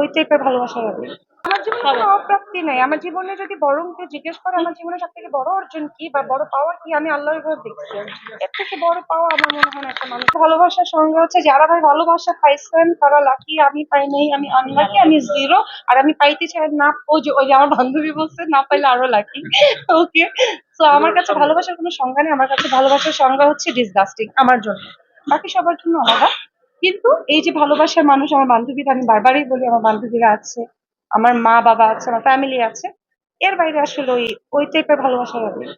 ওই টাইপের ভালোবাসা লাগে আমার জীবনে কোনো অপ্রাপ্তি নাই। আমার জীবনে যদি বরং কেউ জিজ্ঞেস করে আমার জীবনে সব থেকে বড় অর্জন কি বা বড় পাওয়া কি আমি আল্লাহর ঘর দেখছি। এর থেকে বড় পাওয়া আমার মনে হয় না একটা মানুষ ভালোবাসার সঙ্গে হচ্ছে যারা ভাই ভালোবাসা পাইছেন তারা লাকি আমি পাই নাই আমি আনলাকি আমি জিরো আর আমি পাইতে চাই না ওই যে ওই যে আমার বান্ধবী বলছে না পাইলে আরও লাকি ওকে তো আমার কাছে ভালোবাসার কোনো সংজ্ঞা নেই আমার কাছে ভালোবাসার সংজ্ঞা হচ্ছে ডিসগাস্টিং আমার জন্য। বাকি সবার জন্য আলাদা। কিন্তু এই যে ভালোবাসার মানুষ আমার বান্ধবীরা আমি বারবারই বলি আমার বান্ধবীরা আছে আমার মা বাবা আছে আমার ফ্যামিলি আছে এর বাইরে আসলে ওই ওই টাইপের ভালোবাসা লাগে না।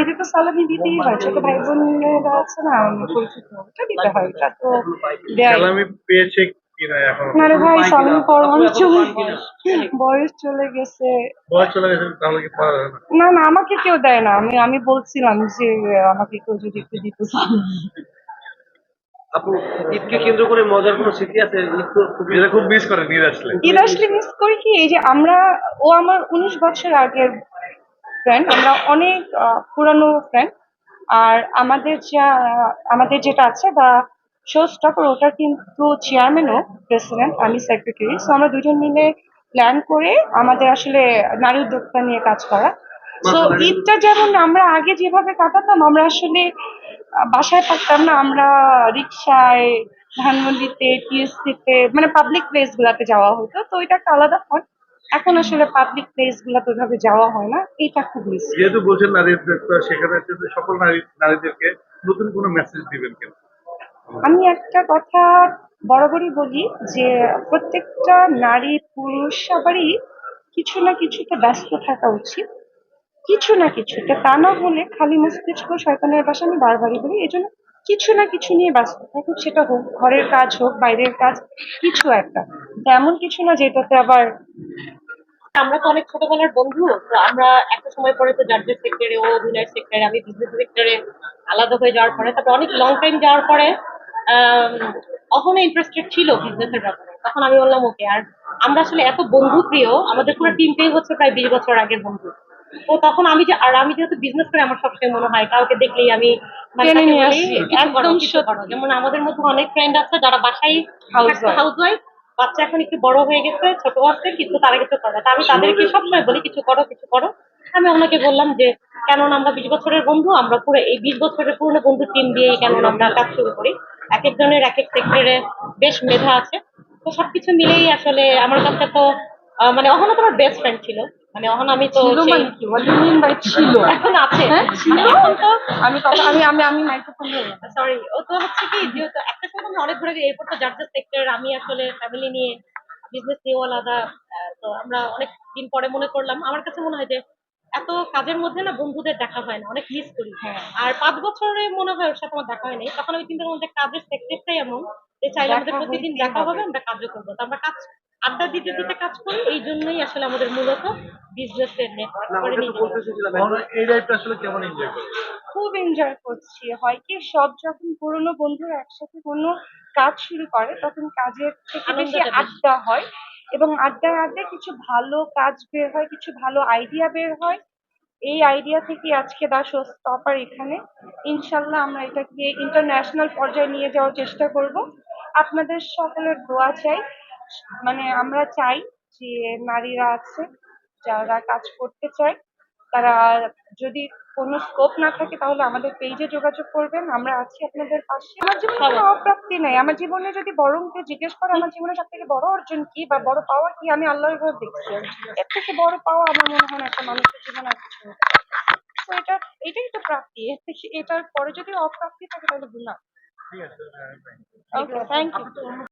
ঈদে তো সালামি দিতেই হয় ছোট ভাই বোনেরা আছে না পরিচিত ওটা দিতে হয় এটা তো দেয় সালামি পেয়েছে না রে ভাই সালামি পাওয়ার অনেক চলে বয়স চলে গেছে। বয়স চলে গেছে তাহলে কি পাওয়া যাবে না? না না আমাকে কেউ দেয় না আমি আমি বলছিলাম যে আমাকে কেউ যদি একটু দিত আপু ঈদকে কেন্দ্র করে মজার কোনো স্মৃতি আছে? ঈদ তো খুবই এটা খুব মিস করেন ঈদ আসলে। ঈদ আসলে মিস করি কি এই যে আমরা ও আমার উনিশ বছর আগের ফ্রেন্ড আমরা অনেক আহ, পুরানো ফ্রেন্ড আর আমাদের যা আমাদের যেটা আছে বা শো স্টপার ওটার কিন্তু চেয়ারম্যানও প্রেসিডেন্ট আমি সেক্রেটারি সো আমরা দুজন মিলে প্ল্যান করে আমাদের আসলে নারী উদ্যোক্তা নিয়ে কাজ করা। তো ঈদটা যেমন আমরা আগে যেভাবে কাটাতাম আমরা আসলে বাসায় থাকতাম না আমরা রিক্সায় ধানমন্ডিতে টিএসসিতে মানে পাবলিক প্লেস গুলাতে যাওয়া হতো তো এটা একটা আলাদা ফোন এখন আসলে পাবলিক প্লেস গুলাতে ওইভাবে যাওয়া হয় না এটা খুব মিস যেহেতু বলছেন নারী উদ্যোক্তা সেখানে সকল নারী নারীদেরকে নতুন কোনো মেসেজ দিবেন কেন? আমি একটা কথা বরাবরই বলি যে প্রত্যেকটা নারী পুরুষ সবারই কিছু না কিছুতে ব্যস্ত থাকা উচিত। কিছু না কিছুতে তা না হলে খালি মস্তিষ্ক শয়তানের বাসা আমি বারবারই বলি, এই জন্য কিছু না কিছু নিয়ে ব্যস্ত থাকুক, সেটা হোক, ঘরের কাজ হোক, বাইরের কাজ, কিছু একটা। তেমন কিছু না যেটাতে আবার আমরা তো অনেক ছোটবেলার বন্ধু, তো আমরা একটা সময় পরে তো জার্জের সেক্টরে ও অভিনয় সেক্টরে আমি বিজনেস সেক্টরে আলাদা হয়ে যাওয়ার পরে, তারপর অনেক লং টাইম যাওয়ার পরে অহনে ইন্টারেস্টেড ছিল বিজনেসের ব্যাপারে। তখন আমি বললাম ওকে আর আমরা আসলে এত বন্ধু প্রিয় আমাদের পুরো টিমটাই হচ্ছে প্রায় বিশ বছর আগের বন্ধু। তো তখন আমি যে আর আমি যেহেতু বিজনেস করে আমার সবসময় মনে হয় কাউকে দেখলেই আমি মানে একদম যেমন আমাদের মধ্যে অনেক ফ্রেন্ড আছে যারা বাসায় হাউস ওয়াইফ বাচ্চা এখন একটু বড় হয়ে গেছে ছোট আছে কিন্তু তারা কিছু করে না। আমি তাদেরকে সবসময় বলি কিছু করো কিছু করো। আমি ওনাকে বললাম যে কেননা আমরা বিশ বছরের বন্ধু আমরা পুরো এই বিশ বছরের পুরনো বন্ধু টিম দিয়ে কেন আমরা কাজ শুরু করি। এক একজনের এক এক সেক্টরে বেশ মেধা আছে। তো সবকিছু মিলেই আসলে আমার কাছে তো মানে অহনা তো আমার বেস্ট ফ্রেন্ড ছিল। মানে অহন আমি তো ছিল মানে কি? You mean by ছিল? এখন আছে। হ্যাঁ? ছিল তো আমি আমি আমি আমি মাইক্রোফোন সরি ও তো হচ্ছে কি যেহেতু একটা সময় আমরা অনেক ঘুরে গেছি এরপর তো যার যার সেক্টর আমি আসলে ফ্যামিলি নিয়ে বিজনেস নিয়েও আলাদা তো আমরা অনেক দিন পরে মনে করলাম। আমার কাছে মনে হয় যে এত কাজের মধ্যে না বন্ধুদের দেখা হয় না অনেক মিস করি। হ্যাঁ। আর পাঁচ বছরে মনে হয় ওর সাথে আমার দেখা হয়নি। তখন আমি চিন্তা করলাম যে কাজের সেক্টরটাই এমন যে চাইলে আমাদের প্রতিদিন দেখা হবে হবে। আমরা কাজও করব। তো আমরা কাজ আড্ডা দিতে দিতে কাজ করি এই জন্যই আসলে আমাদের মূলত বিজনেসের নেটওয়ার্ক করে এই লাইফটা আসলে কেমন এনজয় করেন খুব এনজয় করছি। হয় কি সব যখন পুরনো বন্ধুরা একসাথে কোনো কাজ শুরু করে তখন কাজের থেকে বেশি আড্ডা হয় এবং আড্ডায় আড্ডায় কিছু ভালো কাজ বের হয় কিছু ভালো আইডিয়া বের হয়। এই আইডিয়া থেকে আজকে দা শো স্টপার এখানে। ইনশাল্লাহ আমরা এটাকে ইন্টারন্যাশনাল পর্যায়ে নিয়ে যাওয়ার চেষ্টা করব। আপনাদের সকলের দোয়া চাই। মানে আমরা চাই যে নারীরা আছে যারা কাজ করতে চায় তারা যদি কোনো স্কোপ না থাকে তাহলে আমাদের পেজে যোগাযোগ করবেন। আমরা আছি আপনাদের পাশে। আমার জীবনে কোনো অপ্রাপ্তি নাই। আমার জীবনে যদি বরং কেউ জিজ্ঞেস করে আমার জীবনে সব থেকে বড় অর্জন কি বা বড় পাওয়া কি আমি আল্লাহর ঘর দেখছি। এর থেকে বড় পাওয়া আমার মনে হয় একটা মানুষের জীবনে আর কিছু তো এটা এটাই তো প্রাপ্তি। এর থেকে এটার পরে যদি অপ্রাপ্তি থাকে তাহলে গুণা ওকে থ্যাংক ইউ